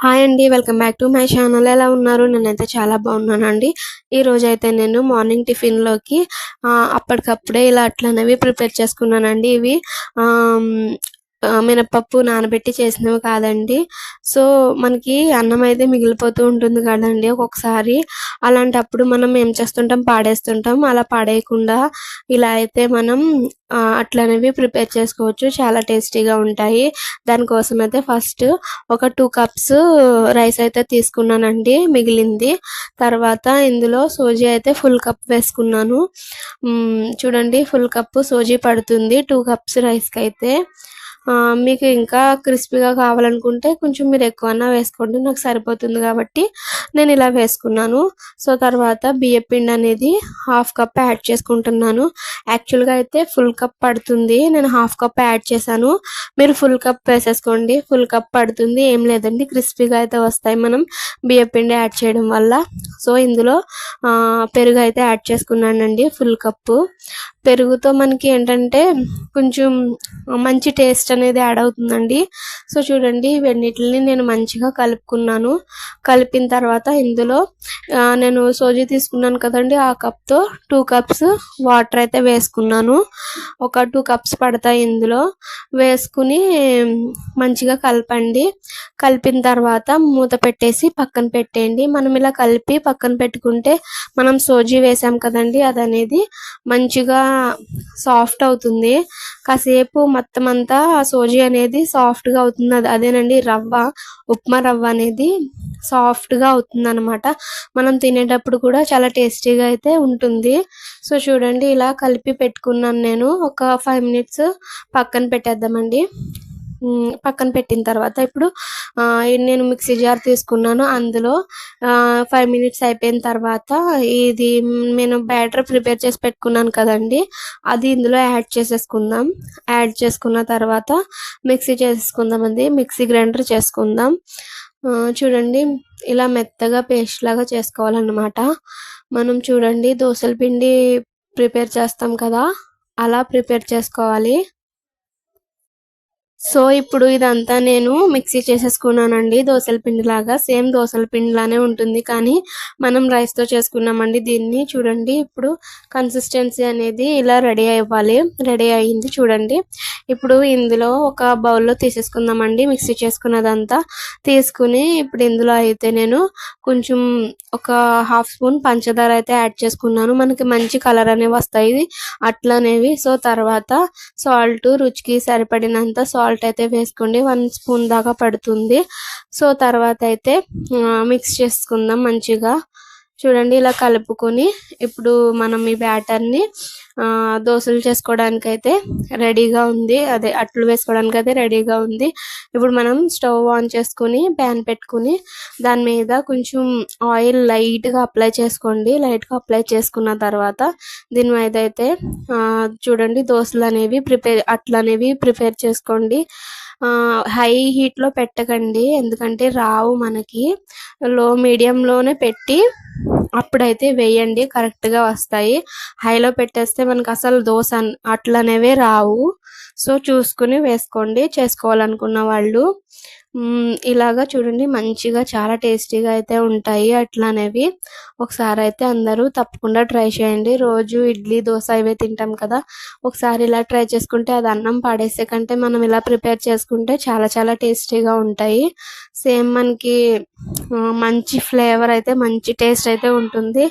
Hi అండి welcome back to my channel ఎలా ఉన్నారు? నేనైతే చాలా బాగున్నానండి. ఈ రోజు అయితే నేను మార్నింగ్ టిఫిన్లోకి అప్పటికప్పుడే ఇలా అట్లనేవి ప్రిపేర్ చేసుకున్నానండి ఇవి. మినపప్పు నానబెట్టి చేసినవి కాదండి. సో మనకి అన్నం అయితే మిగిలిపోతూ ఉంటుంది కదండి ఒక్కొక్కసారి. అలాంటప్పుడు మనం ఏం చేస్తుంటాం? పాడేస్తుంటాం. అలా పాడేయకుండా ఇలా అయితే మనం అట్లనేవి ప్రిపేర్ చేసుకోవచ్చు. చాలా టేస్టీగా ఉంటాయి. దానికోసం అయితే ఫస్ట్ ఒక టూ కప్స్ రైస్ అయితే తీసుకున్నానండి మిగిలింది. తర్వాత ఇందులో సోజీ అయితే ఫుల్ కప్ వేసుకున్నాను. చూడండి ఫుల్ కప్ సోజీ పడుతుంది. టూ కప్స్ రైస్కి అయితే మీకు ఇంకా క్రిస్పీగా కావాలనుకుంటే కొంచెం మీరు ఎక్కువన్నా వేసుకోండి. నాకు సరిపోతుంది కాబట్టి నేను ఇలా వేసుకున్నాను. సో తర్వాత బియ్యం పిండి అనేది హాఫ్ కప్ యాడ్ చేసుకుంటున్నాను. యాక్చువల్గా అయితే ఫుల్ కప్ పడుతుంది. నేను హాఫ్ కప్ యాడ్ చేశాను. మీరు ఫుల్ కప్ వేసేసుకోండి. ఫుల్ కప్ పడుతుంది. ఏం లేదండి. క్రిస్పీగా అయితే వస్తాయి మనం బియ్యం పిండి యాడ్ చేయడం వల్ల. సో ఇందులో పెరుగు అయితే యాడ్ చేసుకున్నానండి. Full cup. పెరుగుతో మనకి ఏంటంటే కొంచెం మంచి టేస్ట్ అనేది యాడ్ అవుతుందండి. సో చూడండి ఇవన్నిటిని నేను మంచిగా కలుపుకున్నాను. కలిపిన తర్వాత ఇందులో నేను సోజీ తీసుకున్నాను కదండి ఆ కప్తో టూ కప్స్ వాటర్ అయితే వేసుకున్నాను. ఒక టూ కప్స్ పడతాయి ఇందులో. వేసుకుని మంచిగా కలపండి. కలిపిన తర్వాత మూత పెట్టేసి పక్కన పెట్టేయండి. మనం ఇలా కలిపి పక్కన పెట్టుకుంటే మనం సోజీ వేసాం కదండి అది అనేది మంచిగా సాఫ్ట్ అవుతుంది. కాసేపు మొత్తం అంతా సోజీ అనేది సాఫ్ట్గా అవుతుంది. అది అదేనండి రవ్వ ఉప్మా రవ్వ అనేది సాఫ్ట్గా అవుతుంది అనమాట మనం తినేటప్పుడు కూడా చాలా టేస్టీగా అయితే ఉంటుంది. సో చూడండి ఇలా కలిపి పెట్టుకున్నాను నేను. ఒక ఫైవ్ మినిట్స్ పక్కన పెట్టేద్దామండి. పక్కన పెట్టిన తర్వాత ఇప్పుడు నేను మిక్సీ జార్ తీసుకున్నాను. అందులో ఫైవ్ మినిట్స్ అయిపోయిన తర్వాత ఇది నేను బ్యాటర్ ప్రిపేర్ చేసి పెట్టుకున్నాను కదండి. అది ఇందులో యాడ్ చేసేసుకుందాం. యాడ్ చేసుకున్న తర్వాత మిక్సీ చేసేసుకుందాం అండి మిక్సీ గ్రైండర్ చేసుకుందాం. చూడండి ఇలా మెత్తగా పేస్ట్ లాగా చేసుకోవాలన్నమాట. మనం చూడండి దోశల పిండి ప్రిపేర్ చేస్తాం కదా. అలా ప్రిపేర్ చేసుకోవాలి. సో ఇప్పుడు ఇదంతా నేను మిక్సీ చేసేసుకున్నానండి దోసల పిండి లాగా సేమ్ దోసల పిండి లానే ఉంటుంది కానీ మనం రైస్తో చేసుకున్నామండి దీన్ని. చూడండి ఇప్పుడు కన్సిస్టెన్సీ అనేది ఇలా రెడీ అవ్వాలి. రెడీ అయ్యింది చూడండి. ఇప్పుడు ఇందులో ఒక బౌల్లో తీసేసుకుందామండి మిక్సీ చేసుకున్నదంతా. తీసుకుని ఇప్పుడు ఇందులో అయితే నేను కొంచెం ఒక హాఫ్ స్పూన్ పంచదార అయితే యాడ్ చేసుకున్నాను. మనకి మంచి కలర్ అనేవి వస్తాయి అట్లనేవి. సో తర్వాత సాల్ట్ రుచికి సరిపడినంత సాల్ట్ సాల్ట్ అయితే వేసుకోండి. వన్ స్పూన్ దాకా పడుతుంది. సో తర్వాత అయితే మిక్స్ చేసుకుందాం మంచిగా. చూడండి ఇలా కలుపుకొని ఇప్పుడు మనం ఈ బ్యాటర్ని దోశలు చేసుకోవడానికి అయితే రెడీగా ఉంది. అదే అట్లు వేసుకోవడానికి అయితే రెడీగా ఉంది. ఇప్పుడు మనం స్టవ్ ఆన్ చేసుకుని ప్యాన్ పెట్టుకుని దాని మీద కొంచెం ఆయిల్ లైట్గా అప్లై చేసుకోండి. లైట్గా అప్లై చేసుకున్న తర్వాత దీని మీద అయితే చూడండి దోశలు అనేవి ప్రిపేర్ అట్లు అనేవి ప్రిపేర్ చేసుకోండి. హై హీట్లో పెట్టకండి. ఎందుకంటే రావు మనకి లో మీడియంలోనే పెట్టి అప్పుడైతే వేయండి. కరెక్ట్గా వస్తాయి. హైలో పెట్టేస్తే మనకు అసలు దోశ అన్- రావు. సో చూసుకుని వేసుకోండి. చేసుకోవాలనుకున్న వాళ్ళు ఇలాగా చూడండి మంచిగా చాలా టేస్టీగా అయితే ఉంటాయి అట్లానేవి. ఒకసారి అయితే అందరూ తప్పకుండా ట్రై చేయండి. రోజు ఇడ్లీ దోశ ఇవే తింటాం కదా. ఒకసారి ఇలా ట్రై చేసుకుంటే అది అన్నం పాడేసే కంటే మనం ఇలా ప్రిపేర్ చేసుకుంటే చాలా చాలా టేస్టీగా ఉంటాయి. సేమ్ మనకి మంచి ఫ్లేవర్ అయితే మంచి టేస్ట్ అయితే ఉంటుంది.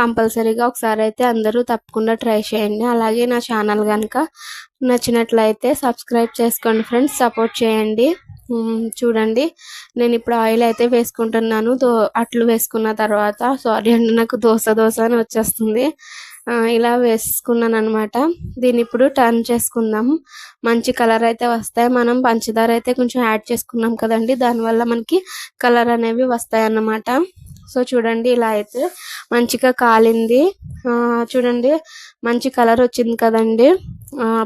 కంపల్సరీగా ఒకసారి అయితే అందరూ తప్పకుండా ట్రై చేయండి. అలాగే నా ఛానల్ కనుక నచ్చినట్లయితే సబ్స్క్రైబ్ చేసుకోండి ఫ్రెండ్స్ సపోర్ట్ చేయండి. చూడండి. నేను ఇప్పుడు ఆయిల్ అయితే వేసుకుంటున్నాను. దో అట్లు వేసుకున్న తర్వాత సారీ అండి నాకు దోశ దోశ అని వచ్చేస్తుంది. ఇలా వేసుకున్నాను అనమాట దీన్ని ఇప్పుడు టర్న్ చేసుకుందాం. మంచి కలర్ అయితే వస్తాయి. మనం పంచదార అయితే కొంచెం యాడ్ చేసుకున్నాం కదండి. దానివల్ల మనకి కలర్ అనేవి వస్తాయి అన్నమాట సో చూడండి ఇలా అయితే మంచిగా కాలింది. చూడండి మంచి కలర్ వచ్చింది కదండి.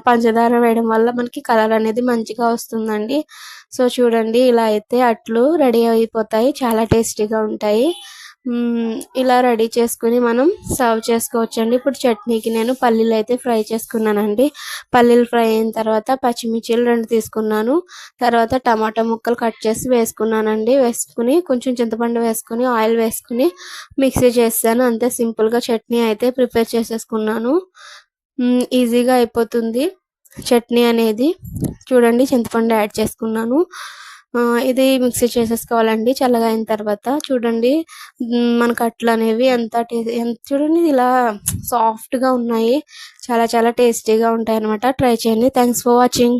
పంచదార వేయడం వల్ల మనకి కలర్ అనేది మంచిగా వస్తుందండి. సో చూడండి ఇలా అయితే అట్లు రెడీ అయిపోతాయి. చాలా టేస్టీగా ఉంటాయి. ఇలా రెడీ చేసుకుని మనం సర్వ్ చేసుకోవచ్చండి. ఇప్పుడు చట్నీకి నేను పల్లీలు అయితే ఫ్రై చేసుకున్నానండి. పల్లీలు ఫ్రై అయిన తర్వాత పచ్చిమిర్చిలు రెండు తీసుకున్నాను. తర్వాత టమాటా ముక్కలు కట్ చేసి వేసుకున్నానండి. వేసుకుని కొంచెం చింతపండు వేసుకుని ఆయిల్ వేసుకుని మిక్సీ చేస్తాను అంతే సింపుల్గా చట్నీ అయితే ప్రిపేర్ చేసేసుకున్నాను. ఈజీగా అయిపోతుంది. చట్నీ అనేది. చూడండి చింతపండు యాడ్ చేసుకున్నాను. ఇది మిక్సీ చేసేసుకోవాలండి చల్లగా అయిన తర్వాత. చూడండి మన కట్లు అనేవి ఎంత టేస్ట్ చూడండి ఇలా సాఫ్ట్గా ఉన్నాయి. చాలా చాలా టేస్టీగా ఉంటాయి అనమాట ట్రై చేయండి. Thanks for watching